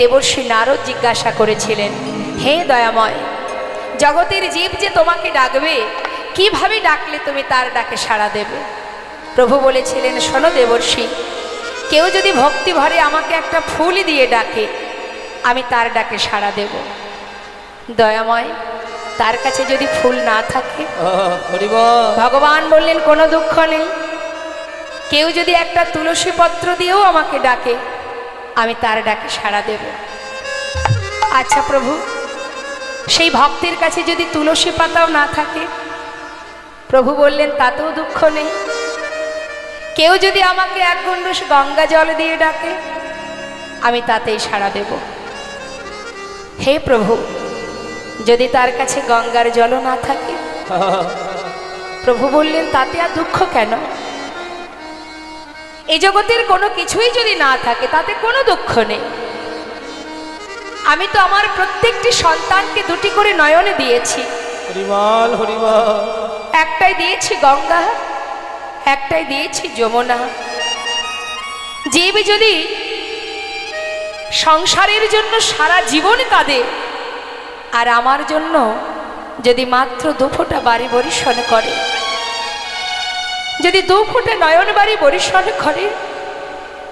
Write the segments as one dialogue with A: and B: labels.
A: দেবর্ষী নারদ জিজ্ঞাসা করেছিলেন হে দয়াময় জগতের জীব যে তোমাকে ডাকবে কীভাবে ডাকলে তুমি তার ডাকে সাড়া দেবে? প্রভু বলেছিলেন শোনো দেবর্ষী কেউ যদি ভক্তি ভরে আমাকে একটা ফুল দিয়ে ডাকে আমি তার ডাকে সাড়া দেব। দয়াময় তার কাছে যদি ফুল না থাকে ভগবান বললেন কোনো দুঃখ নেই। কেউ যদি একটা তুলসী পত্র দিয়েও আমাকে ডাকে আমি তার ডাকে সাড়া দেব। আচ্ছা প্রভু সেই ভক্তের কাছে যদি তুলসী পাতাও না থাকে প্রভু বললেন তাতেও দুঃখ নেই। কেউ যদি আমাকে এক গণ্ডুষ গঙ্গা জল দিয়ে ডাকে আমি তাতেই সাড়া দেব। হে প্রভু যদি তার কাছে গঙ্গার জলও না থাকে প্রভু বললেন তাতে আর দুঃখ কেন? এই জগতের কোনো কিছুই যদি না থাকে তাতে কোনো দুঃখ নেই। আমি তো আমার প্রত্যেকটি সন্তানকে দুটি করে নয়নে দিয়েছি। একটাই দিয়েছি গঙ্গা একটাই দিয়েছি যমুনা। জীব যদি সংসারের জন্য সারা জীবন কাঁদে আর আমার জন্য যদি মাত্র দুফোটা বাড়ি বরিশন করে যদি দু ফুটে নয়ন বাড়ি বরিশাল ঘরে,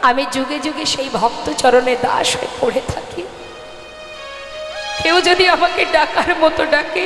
A: আমি যুগে যুগে সেই ভক্ত চরণে দাস হয়ে পড়ে থাকি। কেউ যদি আমাকে ডাকার মতো ডাকে